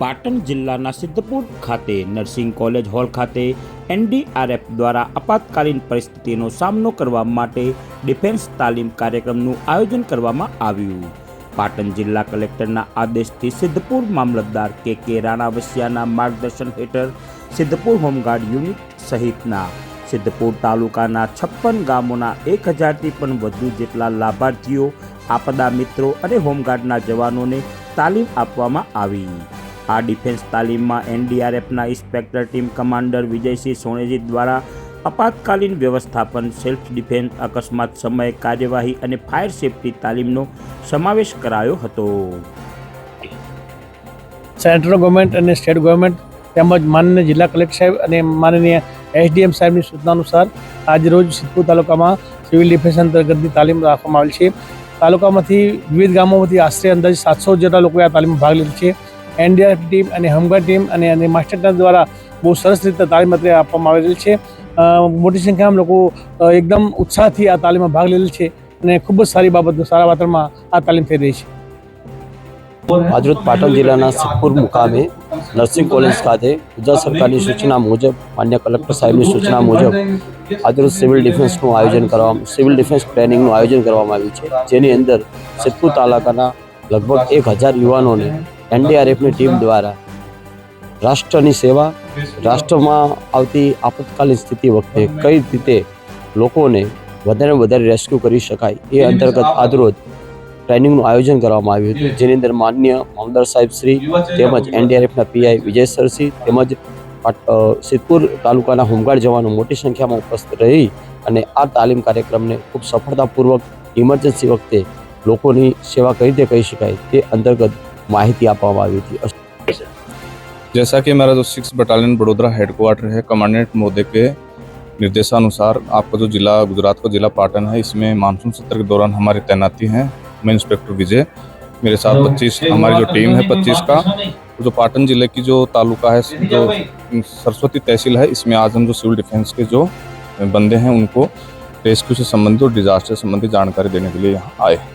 પાટણ જિલ્લાના સિદ્ધપુર ખાતે nursing college hall ખાતે એનડીઆરએફ દ્વારા આપાતકાલીન પરિસ્થિતિનો સામનો કરવા માટે ડિફેન્સ તાલીમ કાર્યક્રમનું આયોજન કરવામાં આવ્યું. પાટણ જિલ્લા કલેક્ટરના આદેશથી સિદ્ધપુર મામલતદાર કે કે રાણાવસિયાના માર્ગદર્શન હેઠળ સિદ્ધપુર હોમગાર્ડ યુનિટ સહિતના સિદ્ધપુર તાલુકાના છપ્પન ગામોના એક હજારથી પણ વધુ જેટલા લાભાર્થીઓ, આપદા મિત્રો અને હોમગાર્ડના જવાનોને તાલીમ આપવામાં આવી. આ ડિફેન્સ તાલીમમાં એનડીઆરએફના inspector team commander Vijaysinh Soneji દ્વારા આપાતકાલીન વ્યવસ્થાપન, સેલ્ફ ડિફેન્સ, અકસ્માત સમયે કાર્યવાહી અને ફાયર સેફટી તાલીમનો સમાવેશ કરાયો હતો. સેન્ટ્રલ ગવર્મેન્ટ અને સ્ટેટ ગવર્મેન્ટ તેમજ માનનીય જિલ્લા કલેક્ટર સાહેબ અને માનનીય એસડીએમ સાહેબની સૂચના અનુસાર આજરોજ સિદ્ધપુર તાલુકામાં સિવિલ ડિફેન્સ અંતર્ગતની તાલીમ રાખવામાં આવેલ છે. તાલુકામાંથી વિવિધ ગામોમાંથી આશરે અંદાજે સાતસો જેટલા લોકોએ આ તાલીમમાં ભાગ લીધો છે. એનડીઆરએફ ટીમ અને હોમગાર્ડ ટીમ અને માસ્ટર ટ્રેનર દ્વારા બહુ સરસ રીતે તાલીમ અત્યારે આપવામાં આવેલી છે. મોટી સંખ્યામાં લોકો એકદમ ઉત્સાહથી આ તાલીમમાં ભાગ લીધેલ છે અને ખૂબ જ સારી બાબત સારા વાતાવરણમાં આ તાલીમ થઈ રહી છે. આજરોજ પાટણ જિલ્લાના સિદ્ધપુર મુકામે નર્સિંગ કોલેજ ખાતે ગુજરાત સરકારની સૂચના મુજબ, માન્ય કલેક્ટર સાહેબની સૂચના મુજબ આજરોજ સિવિલ ડિફેન્સનું આયોજન કરવામાં, સિવિલ ડિફેન્સ ટ્રેનિંગનું આયોજન કરવામાં આવ્યું છે. જેની અંદર સિદ્ધપુર તાલુકાના લગભગ એક હજાર યુવાનોને એનડીઆરએફની ટીમ દ્વારા રાષ્ટ્રની સેવા, રાષ્ટ્રમાં આવતી આપતકાલીન સ્થિતિ વખતે કઈ રીતે લોકોને વધારે વધારે રેસ્ક્યુ કરી શકાય એ અંતર્ગત આજરોજ ટ્રેનિંગનું આયોજન કરવામાં આવ્યું હતું. જેની અંદર માન્ય મામદાર સાહેબ શ્રી તેમજ એનડીઆરએફના પીઆઈ વિજય સરસિંહ તેમજ સિદ્ધપુર તાલુકાના હોમગાર્ડ જવાનો મોટી સંખ્યામાં ઉપસ્થિત રહી અને આ તાલીમ કાર્યક્રમને ખૂબ સફળતાપૂર્વક, ઇમરજન્સી વખતે લોકોની સેવા કઈ રીતે કરી શકાય તે અંતર્ગત માહિતી આપવામાં આવી હતી जैसा कि हमारा जो सिक्स बटालियन बड़ोदरा हेडक्वार्टर है कमांडेंट महोदय के निर्देशानुसार आपका जो जिला गुजरात का जिला पाटन है इसमें मानसून सत्र के दौरान हमारी तैनाती है मैं इंस्पेक्टर विजय मेरे साथ पच्चीस हमारी जो टीम है पच्चीस का जो पाटन जिले की जो तालुका है जो सरस्वती तहसील है इसमें आज हम जो सिविल डिफेंस के जो बंदे हैं उनको रेस्क्यू से संबंधित और डिजास्टर से संबंधित जानकारी देने के लिए यहाँ आए हैं